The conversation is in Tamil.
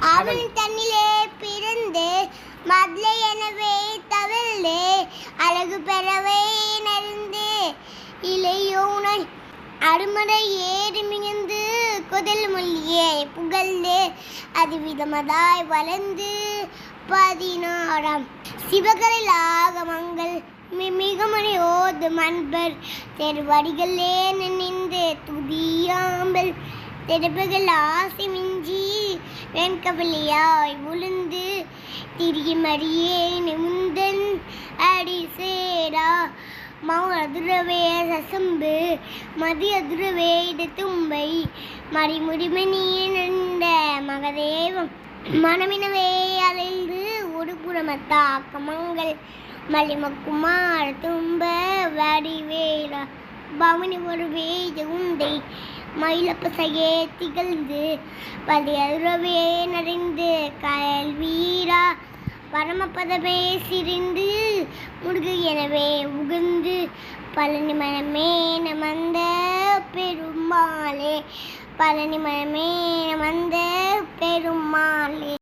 அவன் தன்னிலே பிறந்து மதுளை எனவே தவிழ்ந்து அழகு பெறவே நெருந்து இளையோனை அருமறை ஏறி மிகுந்து குதல் மொழியை புகழ்ந்து அது விதமதாய் வளர்ந்து பதினாறாம். சிவகரில் ஆகமங்கள் மி- மிகமணி ஓது அன்பர் தெருவடிகளே நின்று துதியாம்பல். தெருப்புகள் ஆசை வெண்கவலியாய் உளுந்து திரிமறியே நிமுந்தன் அடி சேரா மதுரவே சசம்பு மதியதுரவே தும்பை மறிமுடிமணியே நின்ற மகதேவம் மனமினவே அலைந்து உடுபுறமத்தா கமங்கள் மலிமக்குமார் தும்ப பவனி ஒரு வேத உந்தை மயிலப்பசையே திகழ்ந்து பதியதுரவே நடைந்து கயல் வீரா பரமபதமே சிரிந்து முருகு எனவே உகுந்து பழனி மனமே நமந்த பெருமாளே. பழனி மனமே நமந்த